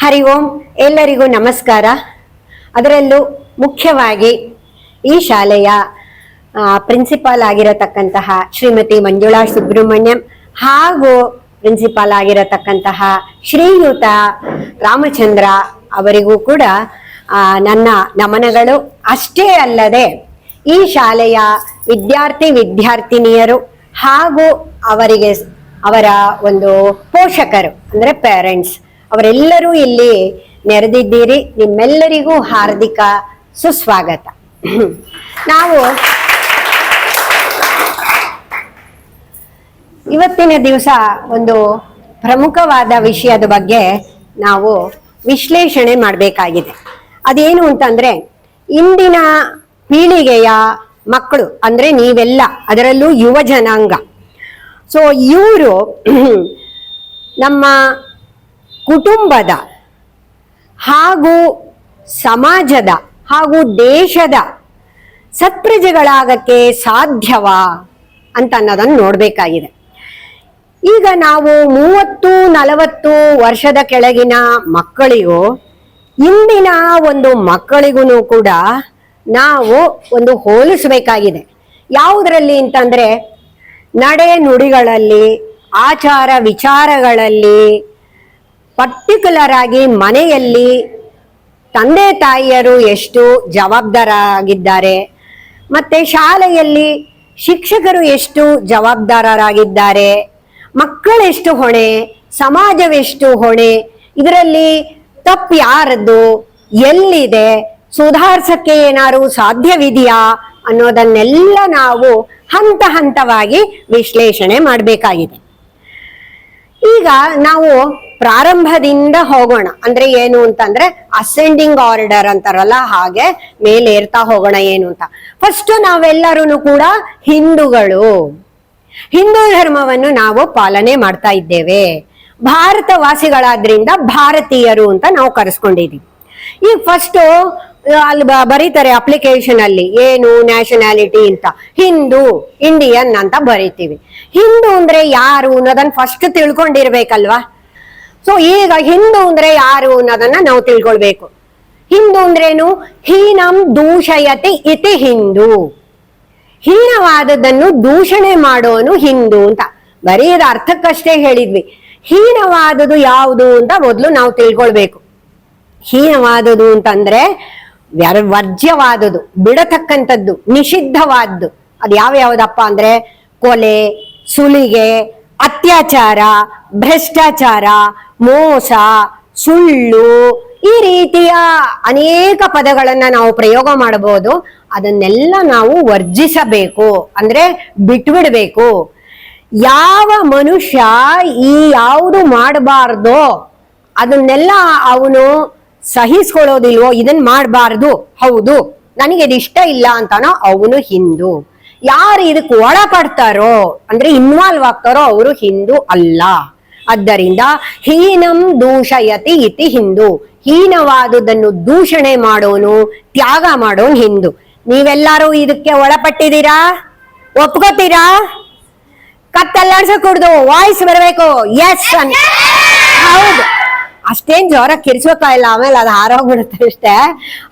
ಹರಿ ಓಂ ಎಲ್ಲರಿಗೂ ನಮಸ್ಕಾರ. ಅದರಲ್ಲೂ ಮುಖ್ಯವಾಗಿ ಈ ಶಾಲೆಯ ಪ್ರಿನ್ಸಿಪಾಲ್ ಆಗಿರತಕ್ಕಂತಹ ಶ್ರೀಮತಿ ಮಂಜುಳಾ ಸುಬ್ರಹ್ಮಣ್ಯಂ ಹಾಗೂ ಪ್ರಿನ್ಸಿಪಾಲ್ ಆಗಿರತಕ್ಕಂತಹ ಶ್ರೀಯುತ ರಾಮಚಂದ್ರ ಅವರಿಗೂ ಕೂಡ ನನ್ನ ನಮನಗಳು. ಅಷ್ಟೇ ಅಲ್ಲದೆ ಈ ಶಾಲೆಯ ವಿದ್ಯಾರ್ಥಿ ವಿದ್ಯಾರ್ಥಿನಿಯರು ಹಾಗೂ ಅವರಿಗೆ ಅವರ ಒಂದು ಪೋಷಕರು, ಅಂದರೆ ಪೇರೆಂಟ್ಸ್ ಅವರೆಲ್ಲರೂ ಇಲ್ಲಿ ನೆರೆದಿದ್ದೀರಿ. ನಿಮ್ಮೆಲ್ಲರಿಗೂ ಹಾರ್ದಿಕ ಸುಸ್ವಾಗತ. ನಾವು ಇವತ್ತಿನ ದಿವಸ ಒಂದು ಪ್ರಮುಖವಾದ ವಿಷಯದ ಬಗ್ಗೆ ನಾವು ವಿಶ್ಲೇಷಣೆ ಮಾಡಬೇಕಾಗಿದೆ. ಅದೇನು ಅಂತಂದ್ರೆ, ಇಂದಿನ ಪೀಳಿಗೆಯ ಮಕ್ಕಳು, ಅಂದ್ರೆ ನೀವೆಲ್ಲ, ಅದರಲ್ಲೂ ಯುವ ಜನಾಂಗ. ಸೊ ಇವರು ನಮ್ಮ ಕುಟುಂಬದ ಹಾಗೂ ಸಮಾಜದ ಹಾಗೂ ದೇಶದ ಸತ್ಪ್ರಜೆಗಳಾಗಕ್ಕೆ ಸಾಧ್ಯವಾ ಅಂತ ಅನ್ನೋದನ್ನು ನೋಡಬೇಕಾಗಿದೆ. ಈಗ ನಾವು ಮೂವತ್ತು, ನಲವತ್ತು ವರ್ಷದ ಕೆಳಗಿನ ಮಕ್ಕಳಿಗೂ, ಇಂದಿನ ಒಂದು ಮಕ್ಕಳಿಗೂ ಕೂಡ ನಾವು ಒಂದು ಹೋಲಿಸಬೇಕಾಗಿದೆ. ಯಾವುದರಲ್ಲಿ ಅಂತಂದ್ರೆ ನಡೆ ನುಡಿಗಳಲ್ಲಿ ಆಚಾರ ವಿಚಾರಗಳಲ್ಲಿ ಪರ್ಟಿಕ್ಯುಲರ್ ಆಗಿ ಮನೆಯಲ್ಲಿ ತಂದೆ ತಾಯಿಯರು ಎಷ್ಟು ಜವಾಬ್ದಾರಾಗಿದ್ದಾರೆ, ಮತ್ತೆ ಶಾಲೆಯಲ್ಲಿ ಶಿಕ್ಷಕರು ಎಷ್ಟು ಜವಾಬ್ದಾರರಾಗಿದ್ದಾರೆ ಮಕ್ಕಳೆಷ್ಟು ಹೊಣೆ ಸಮಾಜವೆಷ್ಟು ಹೊಣೆ, ಇದರಲ್ಲಿ ತಪ್ಪು ಯಾರದ್ದು, ಎಲ್ಲಿದೆ, ಸುಧಾರಿಸಕ್ಕೆ ಏನಾದ್ರು ಸಾಧ್ಯವಿದೆಯಾ ಅನ್ನೋದನ್ನೆಲ್ಲ ನಾವು ಹಂತ ಹಂತವಾಗಿ ವಿಶ್ಲೇಷಣೆ ಮಾಡಬೇಕಾಗಿದೆ. ಈಗ ನಾವು ಪ್ರಾರಂಭದಿಂದ ಹೋಗೋಣ. ಅಂದ್ರೆ ಏನು ಅಂತಂದ್ರೆ ಅಸೆಂಡಿಂಗ್ ಆರ್ಡರ್ ಅಂತಾರಲ್ಲ, ಹಾಗೆ ಮೇಲೇರ್ತಾ ಹೋಗೋಣ ಏನು ಅಂತ. ಫಸ್ಟ್ ನಾವೆಲ್ಲರೂ ಕೂಡ ಹಿಂದೂಗಳು. ಹಿಂದೂ ಧರ್ಮವನ್ನು ನಾವು ಪಾಲನೆ ಮಾಡ್ತಾ ಇದ್ದೇವೆ. ಭಾರತ ವಾಸಿಗಳಾದ್ರಿಂದ ಭಾರತೀಯರು ಅಂತ ನಾವು ಕರೆಸ್ಕೊಂಡಿದೀವಿ. ಈ ಫಸ್ಟ್ ಅಲ್ಲಿ ಬರೀತಾರೆ ಅಪ್ಲಿಕೇಶನ್ ಅಲ್ಲಿ, ಏನು ನ್ಯಾಷನಾಲಿಟಿ ಅಂತ. ಹಿಂದೂ ಇಂಡಿಯನ್ ಅಂತ ಬರೀತೀವಿ. ಹಿಂದೂ ಅಂದ್ರೆ ಯಾರು ಅನ್ನೋದನ್ನ ಫಸ್ಟ್ ತಿಳ್ಕೊಂಡಿರ್ಬೇಕಲ್ವಾ? ಸೊ ಈಗ ಹಿಂದೂ ಅಂದ್ರೆ ಯಾರು ಅನ್ನೋದನ್ನ ನಾವು ತಿಳ್ಕೊಳ್ಬೇಕು. ಹಿಂದೂ ಅಂದ್ರೇನು? ಹೀನಂ ದೂಷಯತೆ ಇತಿ ಹಿಂದೂ. ಹೀನವಾದದ್ದನ್ನು ದೂಷಣೆ ಮಾಡೋನು ಹಿಂದೂ ಅಂತ. ಬರೀ ಇದು ಅರ್ಥಕ್ಕಷ್ಟೇ ಹೇಳಿದ್ವಿ. ಹೀನವಾದದು ಯಾವುದು ಅಂತ ಮೊದಲು ನಾವು ತಿಳ್ಕೊಳ್ಬೇಕು. ಹೀನವಾದದು ಅಂತಂದ್ರೆ ವರ್ಜ್ಯವಾದದು ಬಿಡತಕ್ಕಂಥದ್ದು, ನಿಷಿದ್ಧವಾದ್ದು. ಅದು ಯಾವ ಯಾವ್ದಪ್ಪ ಅಂದ್ರೆ? ಕೊಲೆ, ಸುಲಿಗೆ ಅತ್ಯಾಚಾರ, ಭ್ರಷ್ಟಾಚಾರ, ಮೋಸ, ಸುಳ್ಳು ಈ ರೀತಿಯ ಅನೇಕ ಪದಗಳನ್ನ ನಾವು ಪ್ರಯೋಗ ಮಾಡಬಹುದು. ಅದನ್ನೆಲ್ಲ ನಾವು ವರ್ಜಿಸಬೇಕು. ಅಂದ್ರೆ ಬಿಟ್ಬಿಡ್ಬೇಕು. ಯಾವ ಮನುಷ್ಯ ಈ ಯಾವುದು ಮಾಡಬಾರ್ದೋ ಅದನ್ನೆಲ್ಲ ಅವನು ಸಹಿಸ್ಕೊಳ್ಳೋದಿಲ್ವೋ, ಇದನ್ ಮಾಡಬಾರ್ದು. ಹೌದು ನನಗೆ ಇಷ್ಟ ಇಲ್ಲ ಅಂತಾನೋ ಅವನು ಹಿಂದೂ. ಯಾರು ಇದಕ್ಕೆ ಒಳಪಡ್ತಾರೋ ಅಂದ್ರೆ ಇನ್ವಾಲ್ವ್ ಆಗ್ತಾರೋ ಅವರು ಹಿಂದೂ ಅಲ್ಲ. ಆದ್ದರಿಂದ ಹೀನಂ ದೂಷಯತಿ ಇತಿ ಹಿಂದೂ. ಹೀನವಾದುದನ್ನು ದೂಷಣೆ ಮಾಡೋನು ತ್ಯಾಗ ಮಾಡೋನು ಹಿಂದೂ. ನೀವೆಲ್ಲರೂ ಇದಕ್ಕೆ ಒಳಪಟ್ಟಿದ್ದೀರಾ? ಒಪ್ಕೋತೀರಾ? ಕತ್ತಲ್ಲಾಡ್ಸಕ್ ಕುಡ್ದು ವಾಯ್ಸ್ ಬರಬೇಕು. ಎಸ್ ಹೌದು. ಅಷ್ಟೇನ್ ಜೋರ ಇಲ್ಲ, ಆಮೇಲೆ ಅದು ಹಾರೋಗ್ಬಿಡುತ್ತೆ ಅಷ್ಟೇ.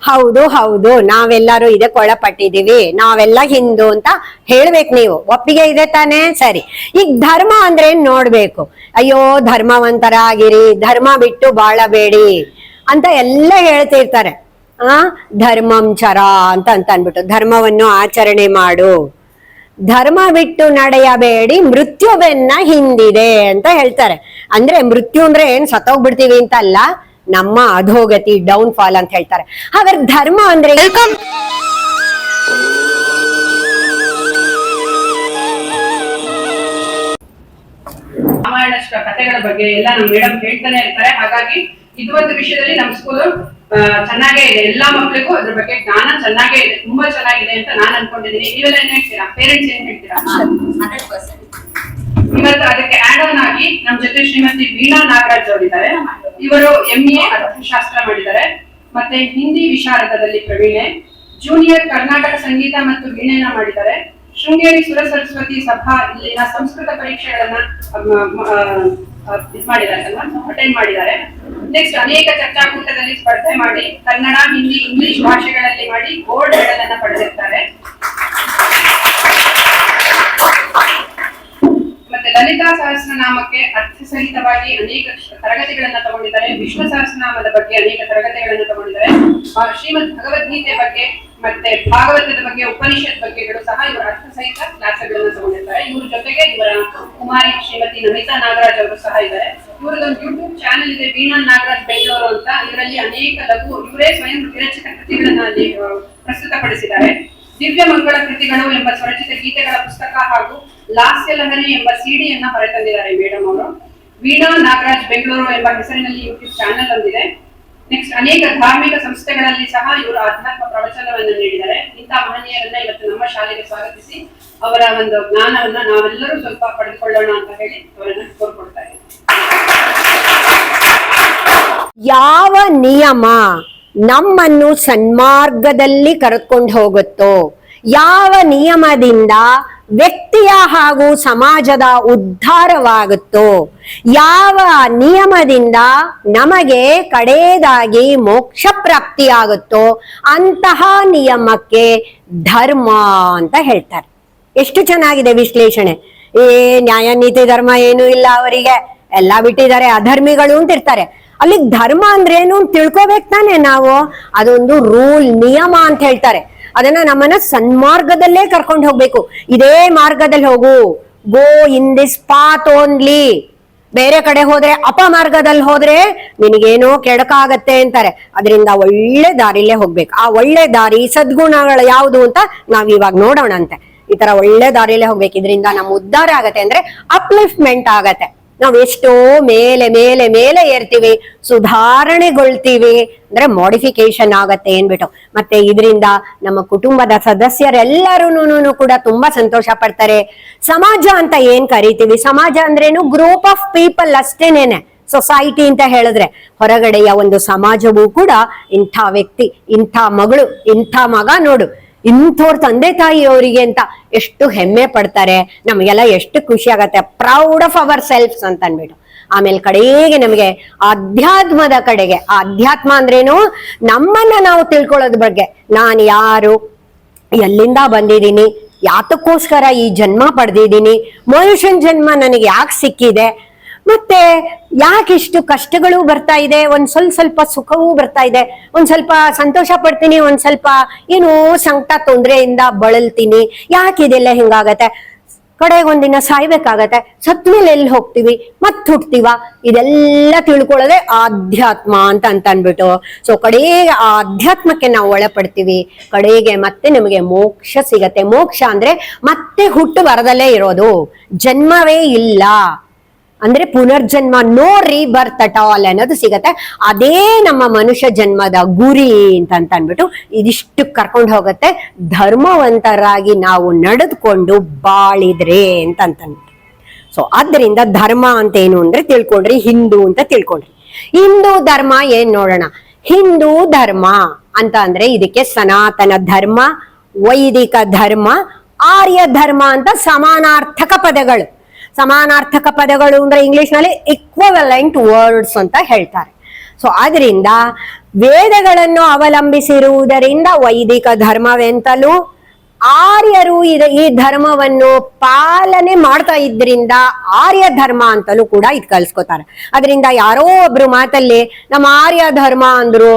ಹೌದು ಹೌದು, ನಾವೆಲ್ಲರೂ ಇದಕ್ಕೆ ಒಳಪಟ್ಟಿದೀವಿ ನಾವೆಲ್ಲ ಹಿಂದೂ ಅಂತ ಹೇಳ್ಬೇಕು ನೀವು. ಒಪ್ಪಿಗೆ ಇದೆ ತಾನೇ? ಸರಿ. ಈಗ ಧರ್ಮ ಅಂದ್ರೆ ಏನ್ ನೋಡ್ಬೇಕು? ಅಯ್ಯೋ, ಧರ್ಮವಂತರ ಆಗಿರಿ, ಧರ್ಮ ಬಿಟ್ಟು ಬಾಳಬೇಡಿ ಅಂತ ಎಲ್ಲ ಹೇಳ್ತಿರ್ತಾರೆ. ಆ? ಧರ್ಮಂ ಚರ ಅಂತ ಅಂತ ಅನ್ಬಿಟ್ಟು ಧರ್ಮವನ್ನು ಆಚರಣೆ ಮಾಡು. ಧರ್ಮ ಬಿಟ್ಟು ನಡೆಯಬೇಡಿ ಮೃತ್ಯುವೆನ್ನ ಹಿಂದಿದೆ ಅಂತ ಹೇಳ್ತಾರೆ. ಅಂದ್ರೆ ಮೃತ್ಯು ಅಂದ್ರೆ ಏನ್ ಸತ್ತೋಗ್ಬಿಡ್ತೀವಿ ಅಂತ ಅಲ್ಲ ನಮ್ಮ ಅಧೋಗತಿ ಡೌನ್ ಫಾಲ್ ಅಂತ ಹೇಳ್ತಾರೆ. ಹಾಗಾದ್ರೆ ಧರ್ಮ ಅಂದ್ರೆ ಕಥೆಗಳ ಬಗ್ಗೆ ಎಲ್ಲ ನಮ್ ಮೇಡಮ್ ಹೇಳ್ತಾನೆ ಇರ್ತಾರೆ. ಹಾಗಾಗಿ ಇದು ಒಂದು ವಿಷಯದಲ್ಲಿ ನಮ್ ಸ್ಕೂಲ್ ಚೆನ್ನಾಗೇ ಇದೆ. ಎಲ್ಲಾ ಮಕ್ಕಳಿಗೂ ಅದ್ರ ಬಗ್ಗೆ ಜ್ಞಾನ ಚೆನ್ನಾಗೇ ಇದೆ, ತುಂಬಾ ಚೆನ್ನಾಗಿದೆ ಅಂತ ನಾನು ಅನ್ಕೊಂಡಿದ್ದೀನಿ. ನೀವೆಲ್ಲ ಏನ್ ಹೇಳ್ತೀರಾ? ಪೇರೆಂಟ್ಸ್ ಏನ್ ಹೇಳ್ತೀರಾ? ಇವತ್ತು ಅದಕ್ಕೆ ಆಡ್ ಆನ್ ಆಗಿ ನಮ್ ಜೊತೆ ಶ್ರೀಮತಿ ವೀಣಾ ನಾಗರಾಜ್ ಅವರಿದ್ದಾರೆ. ಇವರು ಎಂ ಎ ಅರ್ಥಶಾಸ್ತ್ರ ಮಾಡಿದ್ದಾರೆ. ಮತ್ತೆ ಹಿಂದಿ ವಿಶಾರದದಲ್ಲಿ ಪ್ರವೀಣೆ. ಜೂನಿಯರ್ ಕರ್ನಾಟಕ ಸಂಗೀತ ಮತ್ತು ವೀಣೆನ ಮಾಡಿದ್ದಾರೆ. ಶೃಂಗೇರಿ ಸುರ ಸರಸ್ವತಿ ಸಭಾ ಇಲ್ಲಿನ ಸಂಸ್ಕೃತ ಪರೀಕ್ಷೆಗಳನ್ನ ಅಟೆಂಡ್ ಮಾಡಿದ್ದಾರೆ. ನೆಕ್ಸ್ಟ್ ಅನೇಕ ಚರ್ಚಾಕೂಟದಲ್ಲಿ ಸ್ಪರ್ಧೆ ಮಾಡಿ ಕನ್ನಡ ಹಿಂದಿ ಇಂಗ್ಲಿಷ್ ಭಾಷೆಗಳಲ್ಲಿ ಮಾಡಿ ಗೋಲ್ಡ್ ಮೆಡಲ್ ಅನ್ನ ಪಡೆದಿರ್ತಾರೆ ಮತ್ತೆ ಲಲಿತಾ ಸಹಸ್ರನಾಮಕ್ಕೆ ಅರ್ಥಸಹಿತವಾಗಿ ಅನೇಕ ಶ- ತರಗತಿಗಳನ್ನ ತಗೊಂಡಿದ್ದಾರೆ. ವಿಶ್ವ ಸಹಸ್ರನಾಮದ ಬಗ್ಗೆ ಅನೇಕ ತರಗತಿಗಳನ್ನ ತಗೊಂಡಿದ್ದಾರೆ. ಶ್ರೀಮದ್ ಭಗವದ್ಗೀತೆ ಬಗ್ಗೆ ಮತ್ತೆ ಭಾಗವತದ ಬಗ್ಗೆ, ಉಪನಿಷತ್ ಬಗ್ಗೆಗಳು ಸಹ ಇವರ ಅರ್ಥಸಹಿತ ಕ್ಲಾಸ್ಗಳನ್ನ ತಗೊಂಡಿರ್ತಾರೆ. ಇವ್ರ ಜೊತೆಗೆ ಇವರ ಕುಮಾರಿ ಶ್ರೀಮತಿ ನಮಿತಾ ನಾಗರಾಜ್ ಅವರು ಸಹ ಇದ್ದಾರೆ. ಇವರದೊಂದು ಯೂಟ್ಯೂಬ್ ಚಾನೆಲ್ ಇದೆ, ವೀಣಾ ನಾಗರಾಜ್ ಬೆಂಗಳೂರು ಅಂತ. ಇದರಲ್ಲಿ ಅನೇಕ ಲಘು, ಇವರೇ ಸ್ವಯಂ ವಿರಚಿತ ಕೃತಿಗಳನ್ನ ಅಲ್ಲಿ ಪ್ರಸ್ತುತಪಡಿಸಿದ್ದಾರೆ. ದಿವ್ಯ ಮಂಗಳ ಕೃತಿಗಳು ಎಂಬ ಸ್ವರಚಿತ ಗೀತೆಗಳ ಪುಸ್ತಕ ಹಾಗೂ ಲಾಸ್ಯ ಲಹರಿ ಎಂಬ ಸಿಡಿಯನ್ನ ಹೊರತಂದಿದ್ದಾರೆ ಮೇಡಮ್ ಅವರು. ವೀಣಾ ನಾಗರಾಜ್ ಬೆಂಗಳೂರು ಎಂಬ ಹೆಸರಿನಲ್ಲಿ ಯೂಟ್ಯೂಬ್ ಚಾನೆಲ್ ಒಂದಿದೆ. ನೆಕ್ಸ್ಟ್ ಅನೇಕ ಧಾರ್ಮಿಕ ಸಂಸ್ಥೆಗಳಲ್ಲಿ ಸಹ ಇವರು ಆಧ್ಯಾತ್ಮ ಪ್ರವಚನವನ್ನು ನೀಡಿದ್ದಾರೆ. ಇಂತಹ ಮಹನೀಯರನ್ನ ಇವತ್ತು ನಮ್ಮ ಶಾಲೆಗೆ ಸ್ವಾಗತಿಸಿ ಅವರ ಒಂದು ಜ್ಞಾನವನ್ನ ನಾವೆಲ್ಲರೂ ಸ್ವಲ್ಪ ಪಡೆದುಕೊಳ್ಳೋಣ ಅಂತ ಹೇಳಿ ಅವರನ್ನ ಕೋರ್ಕೊಡ್ತಾ ಯಾವ ನಿಯಮ? ನಮ್ಮನ್ನು ಸನ್ಮಾರ್ಗದಲ್ಲಿ ಕರ್ಕೊಂಡು ಹೋಗುತ್ತೋ? ಯಾವ ನಿಯಮದಿಂದ ವ್ಯಕ್ತಿಯ ಹಾಗೂ ಸಮಾಜದ ಉದ್ಧಾರವಾಗುತ್ತೋ? ಯಾವ ನಿಯಮದಿಂದ ನಮಗೆ ಕಡೆಯದಾಗಿ ಮೋಕ್ಷ ಪ್ರಾಪ್ತಿಯಾಗುತ್ತೋ? ಅಂತಹ ನಿಯಮಕ್ಕೆ ಧರ್ಮ ಅಂತ ಹೇಳ್ತಾರೆ. ಎಷ್ಟು ಚೆನ್ನಾಗಿದೆ ವಿಶ್ಲೇಷಣೆ. ಏ ನ್ಯಾಯ ನೀತಿ ಧರ್ಮ ಏನು ಇಲ್ಲ ಅವರಿಗೆ. ಎಲ್ಲ ಬಿಟ್ಟಿದ್ದಾರೆ, ಅಧರ್ಮಿಗಳು ಅಂತ ಇರ್ತಾರೆ. ಅಲ್ಲಿ ಧರ್ಮ ಅಂದ್ರೆ ಏನು ಅಂತ ತಿಳ್ಕೊಬೇಕು ತಾನೆ ನಾವು? ಅದೊಂದು ರೂಲ್, ನಿಯಮ ಅಂತ ಹೇಳ್ತಾರೆ. ಅದನ್ನ ನಮ್ಮನ್ನ ಸನ್ಮಾರ್ಗದಲ್ಲೇ ಕರ್ಕೊಂಡು ಹೋಗ್ಬೇಕು. ಇದೇ ಮಾರ್ಗದಲ್ಲಿ ಹೋಗು. Go in this path only ಬೇರೆ ಕಡೆ ಹೋದ್ರೆ ಅಪಮಾರ್ಗದಲ್ಲಿ ಹೋದ್ರೆ ನಿನಗೇನೋ ಕೆಡಕಾಗತ್ತೆ ಅಂತಾರೆ. ಅದರಿಂದ ಒಳ್ಳೆ ದಾರಿಲೇ ಹೋಗ್ಬೇಕು. ಆ ಒಳ್ಳೆ ದಾರಿ ಸದ್ಗುಣಗಳು ಯಾವುದು ಅಂತ ನಾವ್ ಇವಾಗ ನೋಡೋಣಂತೆ. ಈ ತರ ಒಳ್ಳೆ ದಾರಿಲೇ ಹೋಗ್ಬೇಕು. ಇದರಿಂದ ನಮ್ಮ ಉದ್ಧಾರ ಆಗತ್ತೆ ಅಂದ್ರೆ ಅಪ್ಲಿಫ್ಟ್ಮೆಂಟ್ ಆಗತ್ತೆ. ನಾವ್ ಎಷ್ಟೋ ಮೇಲೆ ಮೇಲೆ ಮೇಲೆ ಏರ್ತೀವಿ, ಸುಧಾರಣೆಗೊಳ್ತೀವಿ. ಅಂದ್ರೆ ಮಾಡಿಫಿಕೇಶನ್ ಆಗತ್ತೆ ಏನ್ಬಿಟ್ಟು. ಮತ್ತೆ ಇದರಿಂದ ನಮ್ಮ ಕುಟುಂಬದ ಸದಸ್ಯರೆಲ್ಲರೂ ಕೂಡ ತುಂಬಾ ಸಂತೋಷ ಪಡ್ತಾರೆ. ಸಮಾಜ ಅಂತ ಏನ್ ಕರಿತೀವಿ? ಸಮಾಜ ಅಂದ್ರೇನು ಗ್ರೂಪ್ ಆಫ್ ಪೀಪಲ್ ಅಷ್ಟೇನೇನೆ. ಸೊಸೈಟಿ ಅಂತ ಹೇಳಿದ್ರೆ ಹೊರಗಡೆಯ ಒಂದು ಸಮಾಜವೂ ಕೂಡ ಇಂಥ ವ್ಯಕ್ತಿ, ಇಂಥ ಮಗಳು, ಇಂಥ ಮಗ ನೋಡು. ಇಂಥವ್ರ ತಂದೆ ತಾಯಿ ಅವರಿಗೆ ಅಂತ ಎಷ್ಟು ಹೆಮ್ಮೆ ಪಡ್ತಾರೆ, ನಮಗೆಲ್ಲ ಎಷ್ಟು ಖುಷಿ ಆಗತ್ತೆ ಪ್ರೌಡ್ ಆಫ್ ಅವರ್ ಸೆಲ್ಫ್ಸ್ ಅಂತ ಅನ್ಬಿಟ್ಟು ಆಮೇಲೆ ಕಡೆಗೆ ನಮಗೆ ಅಧ್ಯಾತ್ಮದ ಕಡೆಗೆ, ಅಧ್ಯಾತ್ಮ ಅಂದ್ರೇನು? ನಮ್ಮನ್ನ ನಾವು ತಿಳ್ಕೊಳ್ಳೋದ್ ಬಗ್ಗೆ. ನಾನು ಯಾರು, ಎಲ್ಲಿಂದ ಬಂದಿದ್ದೀನಿ, ಯಾತಕ್ಕೋಸ್ಕರ ಈ ಜನ್ಮ ಪಡೆದಿದ್ದೀನಿ, ಮನುಷ್ಯನ್ ಜನ್ಮ ನನಗೆ ಯಾಕೆ ಸಿಕ್ಕಿದೆ ಮತ್ತೆ ಯಾಕೆಷ್ಟು ಕಷ್ಟಗಳು ಬರ್ತಾ ಇದೆ? ಒಂದ್ ಸ್ವಲ್ಪ ಸ್ವಲ್ಪ ಸುಖವೂ ಬರ್ತಾ ಇದೆ. ಒಂದ್ ಸ್ವಲ್ಪ ಸಂತೋಷ ಪಡ್ತೀನಿ, ಒಂದ್ ಸ್ವಲ್ಪ ಏನೋ ಸಂಕಟ ತೊಂದರೆಯಿಂದ ಬಳಲ್ತೀನಿ. ಯಾಕೆ ಇದೆಲ್ಲ ಹಿಂಗಾಗತ್ತೆ? ಕಡೆಗೊಂದಿನ ಸಾಯ್ಬೇಕಾಗತ್ತೆ. ಸತ್ ಮೇಲೆ ಎಲ್ಲಿ ಹೋಗ್ತೀವಿ? ಮತ್ ಹುಟ್ತೀವ? ಇದೆಲ್ಲ ತಿಳ್ಕೊಳ್ಳೋದೆ ಆಧ್ಯಾತ್ಮ ಅಂತ ಅಂತ ಅನ್ಬಿಟ್ಟು. ಸೊ ಕಡೆಗೆ ಆ ಅಧ್ಯಾತ್ಮಕ್ಕೆ ನಾವು ಒಳಪಡ್ತೀವಿ. ಕಡೆಗೆ ಮತ್ತೆ ನಮಗೆ ಮೋಕ್ಷ ಸಿಗತ್ತೆ. ಮೋಕ್ಷ ಅಂದ್ರೆ ಮತ್ತೆ ಹುಟ್ಟು ಬರದಲ್ಲೇ ಇರೋದು. ಜನ್ಮವೇ ಇಲ್ಲ. ಅಂದ್ರೆ ಪುನರ್ಜನ್ಮ ನೋ ರೀಬರ್ತ್ ಅಟ್ ಆಲ್ ಅನ್ನೋದು ಸಿಗತ್ತೆ. ಅದೇ ನಮ್ಮ ಮನುಷ್ಯ ಜನ್ಮದ ಗುರಿ ಅಂತ ಅನ್ಬಿಟ್ಟು ಇದಿಷ್ಟು ಕರ್ಕೊಂಡು ಹೋಗತ್ತೆ. ಧರ್ಮವಂತರಾಗಿ ನಾವು ನಡೆದುಕೊಂಡು ಬಾಳಿದ್ರೆ ಅಂತ ಅಂತ ಸೊ ಆದ್ದರಿಂದ ಧರ್ಮ ಅಂತ ಏನು ಅಂದ್ರೆ ತಿಳ್ಕೊಂಡ್ರಿ, ಹಿಂದೂ ಅಂತ ತಿಳ್ಕೊಂಡ್ರಿ. ಹಿಂದೂ ಧರ್ಮ ಏನ್ ನೋಡೋಣ? ಹಿಂದೂ ಧರ್ಮ ಅಂತ ಅಂದ್ರೆ ಇದಕ್ಕೆ ಸನಾತನ ಧರ್ಮ, ವೈದಿಕ ಧರ್ಮ, ಆರ್ಯ ಧರ್ಮ ಅಂತ ಸಮಾನಾರ್ಥಕ ಪದಗಳು. ಸಮಾನಾರ್ಥಕ ಪದಗಳು ಅಂದ್ರೆ ಇಂಗ್ಲಿಷ್ನಲ್ಲಿ ಇಕ್ವಲೆಂಟ್ ವರ್ಡ್ಸ್ ಅಂತ ಹೇಳ್ತಾರೆ. ಸೊ ಆದ್ರಿಂದ ವೇದಗಳನ್ನು ಅವಲಂಬಿಸಿರುವುದರಿಂದ ವೈದಿಕ ಧರ್ಮವೆಂತಲೂ ಆರ್ಯರು ಈ ಧರ್ಮವನ್ನು ಪಾಲನೆ ಮಾಡ್ತಾ ಇದ್ರಿಂದ ಆರ್ಯ ಧರ್ಮ ಅಂತಲೂ ಕೂಡ ಇದು ಕಲ್ಸ್ಕೊತಾರೆ. ಅದರಿಂದ ಯಾರೋ ಒಬ್ರು ಮಾತಲ್ಲಿ ನಮ್ಮ ಆರ್ಯ ಧರ್ಮ ಅಂದ್ರು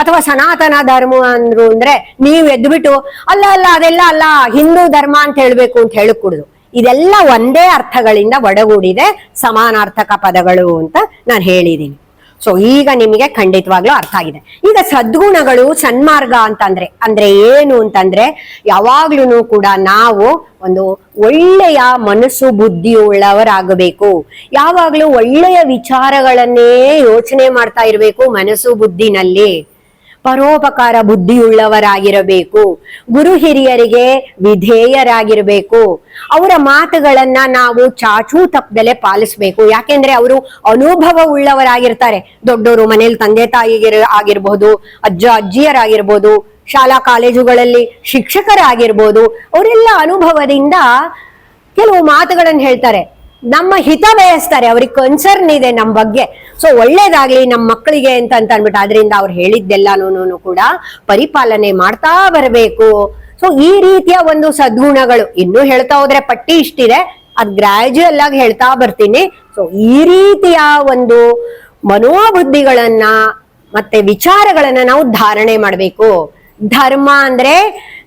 ಅಥವಾ ಸನಾತನ ಧರ್ಮ ಅಂದ್ರು ಅಂದ್ರೆ ನೀವು ಎದ್ಬಿಟ್ಟು ಅಲ್ಲ ಅಲ್ಲ, ಅದೆಲ್ಲ ಅಲ್ಲ, ಹಿಂದೂ ಧರ್ಮ ಅಂತ ಹೇಳ್ಬೇಕು ಅಂತ ಹೇಳಕೂಡುದು ಇದೆಲ್ಲ ಒಂದೇ ಅರ್ಥಗಳಿಂದ ಒಡಗೂಡಿದೆ ಸಮಾನಾರ್ಥಕ ಪದಗಳು ಅಂತ ನಾನು ಹೇಳಿದ್ದೀನಿ ಸೊ ಈಗ ನಿಮಗೆ ಖಂಡಿತವಾಗ್ಲೂ ಅರ್ಥ ಆಗಿದೆ. ಈಗ ಸದ್ಗುಣಗಳು ಸನ್ಮಾರ್ಗ ಅಂತಂದ್ರೆ, ಅಂದ್ರೆ ಏನು ಅಂತಂದ್ರೆ ಯಾವಾಗ್ಲೂ ಕೂಡ ನಾವು ಒಂದು ಒಳ್ಳೆಯ ಮನಸ್ಸು ಬುದ್ಧಿ ಉಳ್ಳವರಾಗಬೇಕು. ಯಾವಾಗ್ಲೂ ಒಳ್ಳೆಯ ವಿಚಾರಗಳನ್ನೇ ಯೋಚನೆ ಮಾಡ್ತಾ ಇರಬೇಕು ಮನಸ್ಸು ಬುದ್ಧಿನಲ್ಲಿ. ಪರೋಪಕಾರ ಬುದ್ಧಿಯುಳ್ಳವರಾಗಿರಬೇಕು. ಗುರು ಹಿರಿಯರಿಗೆ ವಿಧೇಯರಾಗಿರಬೇಕು. ಅವರ ಮಾತುಗಳನ್ನ ನಾವು ಚಾಚೂ ತಪ್ಪದಲ್ಲೇ ಪಾಲಿಸಬೇಕು. ಯಾಕೆಂದ್ರೆ ಅವರು ಅನುಭವ ಉಳ್ಳವರಾಗಿರ್ತಾರೆ ದೊಡ್ಡವರು ಮನೇಲಿ ತಂದೆ ತಾಯಿಗಿರ ಆಗಿರ್ಬೋದು, ಅಜ್ಜ ಅಜ್ಜಿಯರಾಗಿರ್ಬೋದು, ಶಾಲಾ ಕಾಲೇಜುಗಳಲ್ಲಿ ಶಿಕ್ಷಕರಾಗಿರ್ಬೋದು, ಅವರೆಲ್ಲ ಅನುಭವದಿಂದ ಕೆಲವು ಮಾತುಗಳನ್ನು ಹೇಳ್ತಾರೆ. ನಮ್ಮ ಹಿತ ಬಯಸ್ತಾರೆ, ಅವ್ರಿಗೆ ಕನ್ಸರ್ನ್ ಇದೆ ನಮ್ಮ ಬಗ್ಗೆ. ಸೊ ಒಳ್ಳೇದಾಗ್ಲಿ ನಮ್ಮ ಮಕ್ಕಳಿಗೆ ಅಂತ ಅಂತ ಅನ್ಬಿಟ್ಟು ಅದರಿಂದ ಅವ್ರು ಹೇಳಿದ್ದೆಲ್ಲಾನು ಕೂಡ ಪರಿಪಾಲನೆ ಮಾಡ್ತಾ ಬರಬೇಕು. ಸೊ ಈ ರೀತಿಯ ಒಂದು ಸದ್ಗುಣಗಳು ಇನ್ನೂ ಹೇಳ್ತಾ ಹೋದ್ರೆ ಪಟ್ಟಿ ಇಷ್ಟಿದೆ. ಅದ್ ಗ್ರಾಜುಯಲ್ ಆಗಿ ಹೇಳ್ತಾ ಬರ್ತೀನಿ. ಸೊ ಈ ರೀತಿಯ ಒಂದು ಮನೋಬುದ್ಧಿಗಳನ್ನ ಮತ್ತೆ ವಿಚಾರಗಳನ್ನ ನಾವು ಧಾರಣೆ ಮಾಡಬೇಕು. ಧರ್ಮ ಅಂದ್ರೆ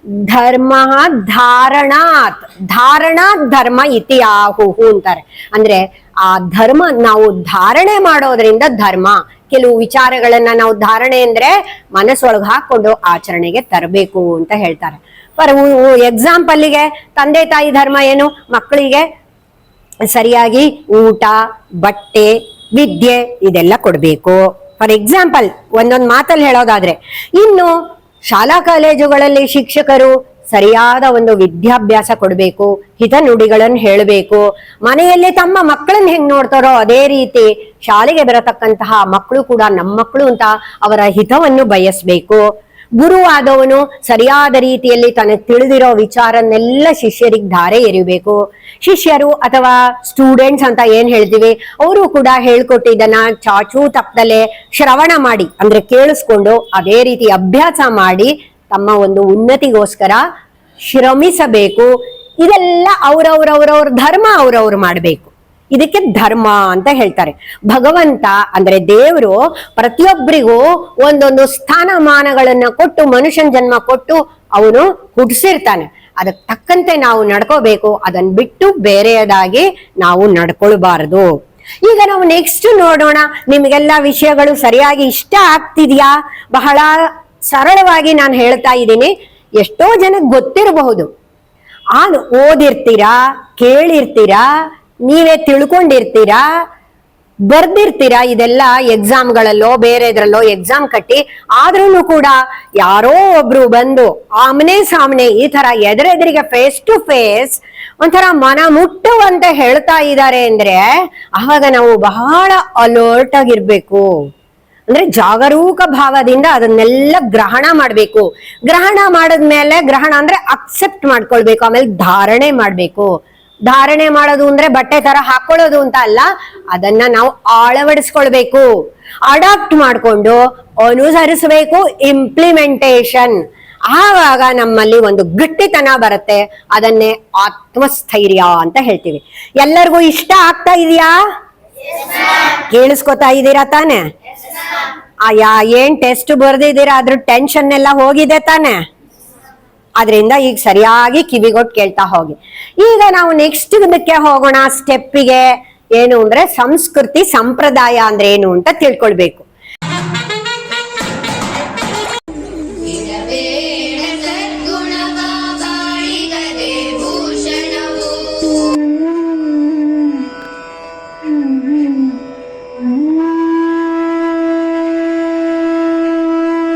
ಧರ್ಮ ಧಾರಣಾತ್. ಧಾರಣಾತ್ ಧರ್ಮ ಇತಿ ಆಹುಹು ಅಂತಾರೆ. ಅಂದ್ರೆ ಆ ಧರ್ಮ ನಾವು ಧಾರಣೆ ಮಾಡೋದ್ರಿಂದ ಧರ್ಮ. ಕೆಲವು ವಿಚಾರಗಳನ್ನ ನಾವು ಧಾರಣೆ ಅಂದ್ರೆ ಮನಸ್ಸೊಳಗೆ ಹಾಕೊಂಡು ಆಚರಣೆಗೆ ತರಬೇಕು ಅಂತ ಹೇಳ್ತಾರೆ. ಫಾರ್ ಎಕ್ಸಾಂಪಲ್ಗೆ ತಂದೆ ತಾಯಿ ಧರ್ಮ ಏನು? ಮಕ್ಕಳಿಗೆ ಸರಿಯಾಗಿ ಊಟ, ಬಟ್ಟೆ, ವಿದ್ಯೆ ಇದೆಲ್ಲ ಕೊಡಬೇಕು. ಫಾರ್ ಎಕ್ಸಾಂಪಲ್ ಒಂದೊಂದು ಮಾತಲ್ಲಿ ಹೇಳೋದಾದ್ರೆ, ಇನ್ನು ಶಾಲಾ ಕಾಲೇಜುಗಳಲ್ಲಿ ಶಿಕ್ಷಕರು ಸರಿಯಾದ ಒಂದು ವಿದ್ಯಾಭ್ಯಾಸ ಕೊಡಬೇಕು ಹಿತ ನುಡಿಗಳನ್ನು ಹೇಳಬೇಕು. ಮನೆಯಲ್ಲಿ ತಮ್ಮ ಮಕ್ಕಳನ್ನು ಹೆಂಗ್ ನೋಡ್ತಾರೋ ಅದೇ ರೀತಿ ಶಾಲೆಗೆ ಬರತಕ್ಕಂತಹ ಮಕ್ಕಳು ಕೂಡ ನಮ್ಮ ಮಕ್ಕಳು ಅಂತ ಅವರ ಹಿತವನ್ನು ಬಯಸ್ಬೇಕು. ಗುರುವಾದವನು ಸರಿಯಾದ ರೀತಿಯಲ್ಲಿ ತನಗೆ ತಿಳಿದಿರೋ ವಿಚಾರನ್ನೆಲ್ಲ ಶಿಷ್ಯರಿಗೆ ಧಾರೆ ಎರಿಬೇಕು. ಶಿಷ್ಯರು ಅಥವಾ ಸ್ಟೂಡೆಂಟ್ಸ್ ಅಂತ ಏನ್ ಹೇಳ್ತೀವಿ, ಅವರು ಕೂಡ ಹೇಳ್ಕೊಟ್ಟಿದ್ದನ್ನ ಚಾಚೂ ತಪ್ಪದಲೆ ಶ್ರವಣ ಮಾಡಿ, ಅಂದ್ರೆ ಕೇಳಿಸ್ಕೊಂಡು ಅದೇ ರೀತಿ ಅಭ್ಯಾಸ ಮಾಡಿ ತಮ್ಮ ಒಂದು ಉನ್ನತಿಗೋಸ್ಕರ ಶ್ರಮಿಸಬೇಕು. ಇದೆಲ್ಲ ಅವ್ರವ್ರವ್ರವ್ರ ಧರ್ಮ ಅವ್ರವ್ರು ಮಾಡಬೇಕು. ಇದಕ್ಕೆ ಧರ್ಮ ಅಂತ ಹೇಳ್ತಾರೆ. ಭಗವಂತ ಅಂದ್ರೆ ದೇವರು ಪ್ರತಿಯೊಬ್ಬರಿಗೂ ಒಂದೊಂದು ಸ್ಥಾನಮಾನಗಳನ್ನ ಕೊಟ್ಟು, ಮನುಷ್ಯನ ಜನ್ಮ ಕೊಟ್ಟು ಅವನು ಹುಟ್ಟಿಸಿರ್ತಾನೆ ಅದಕ್ಕೆ ತಕ್ಕಂತೆ ನಾವು ನಡ್ಕೋಬೇಕು. ಅದನ್ನ ಬಿಟ್ಟು ಬೇರೆಯದಾಗಿ ನಾವು ನಡ್ಕೊಳ್ಬಾರದು. ಈಗ ನಾವು ನೆಕ್ಸ್ಟ್ ನೋಡೋಣ. ನಿಮಗೆಲ್ಲ ವಿಷಯಗಳು ಸರಿಯಾಗಿ ಇಷ್ಟ ಆಗ್ತಿದ್ಯಾ? ಬಹಳ ಸರಳವಾಗಿ ನಾನು ಹೇಳ್ತಾ ಇದ್ದೀನಿ. ಎಷ್ಟೋ ಜನಕ್ಕೆ ಗೊತ್ತಿರಬಹುದು. ಆಗ ಓದಿರ್ತೀರಾ? ಕೇಳಿರ್ತೀರಾ? ನೀವೇ ತಿಳ್ಕೊಂಡಿರ್ತೀರಾ? ಬರ್ದಿರ್ತೀರಾ ಇದೆಲ್ಲ ಎಕ್ಸಾಮ್ಗಳಲ್ಲೋ ಬೇರೆದ್ರಲ್ಲೋ ಎಕ್ಸಾಮ್ ಕಟ್ಟಿ? ಆದ್ರೂ ಕೂಡ ಯಾರೋ ಒಬ್ರು ಬಂದು ಆಮ್ನೆ ಸಾಮ್ನೆ ಈ ತರ ಎದುರೆದುರಿಗೆ ಫೇಸ್ ಟು ಫೇಸ್ ಒಂಥರ ಮನ ಮುಟ್ಟುವಂತೆ ಹೇಳ್ತಾ ಇದ್ದಾರೆ ಅಂದ್ರೆ ಆವಾಗ ನಾವು ಬಹಳ ಅಲರ್ಟ್ ಆಗಿರ್ಬೇಕು. ಅಂದ್ರೆ ಜಾಗರೂಕ ಭಾವದಿಂದ ಅದನ್ನೆಲ್ಲ ಗ್ರಹಣ ಮಾಡ್ಬೇಕು. ಗ್ರಹಣ ಮಾಡಿದ್ಮೇಲೆ ಗ್ರಹಣ ಅಂದ್ರೆ ಅಕ್ಸೆಪ್ಟ್ ಮಾಡ್ಕೊಳ್ಬೇಕು, ಆಮೇಲೆ ಧಾರಣೆ ಮಾಡ್ಬೇಕು. ಧಾರಣೆ ಮಾಡೋದು ಅಂದ್ರೆ ಬಟ್ಟೆ ತರ ಹಾಕೊಳ್ಳೋದು ಅಂತ ಅಲ್ಲ, ಅದನ್ನ ನಾವು ಅಳವಡಿಸ್ಕೊಳ್ಬೇಕು. ಅಡಾಪ್ಟ್ ಮಾಡ್ಕೊಂಡು ಅನುಸರಿಸಬೇಕು ಇಂಪ್ಲಿಮೆಂಟೇಶನ್ ಆವಾಗ ನಮ್ಮಲ್ಲಿ ಒಂದು ಗಟ್ಟಿತನ ಬರುತ್ತೆ, ಅದನ್ನೇ ಆತ್ಮಸ್ಥೈರ್ಯ ಅಂತ ಹೇಳ್ತೀವಿ. ಎಲ್ಲರಿಗೂ ಇಷ್ಟ ಆಗ್ತಾ ಇದೆಯಾ? ಕೇಳಿಸ್ಕೊತಾ ಇದ್ದೀರಾ ತಾನೆ? ಅಯ್ಯ ಏನ್ ಟೆಸ್ಟ್ ಬರ್ದಿದ್ದೀರಾ? ಅದ್ರ ಟೆನ್ಷನ್ ಎಲ್ಲ ಹೋಗಿದೆ ತಾನೆ? ಅದರಿಂದ ಈಗ ಸರಿಯಾಗಿ ಕಿವಿಗೊಟ್ಟು ಕೇಳ್ತಾ ಹೋಗಿ. ಈಗ ನಾವು ನೆಕ್ಸ್ಟ್ ಇದಕ್ಕೆ ಹೋಗೋಣ ಸ್ಟೆಪ್ಪಿಗೆ ಏನು ಅಂದ್ರೆ ಸಂಸ್ಕೃತಿ, ಸಂಪ್ರದಾಯ ಅಂದ್ರೆ ಏನು ಅಂತ ತಿಳ್ಕೊಳ್ಬೇಕು.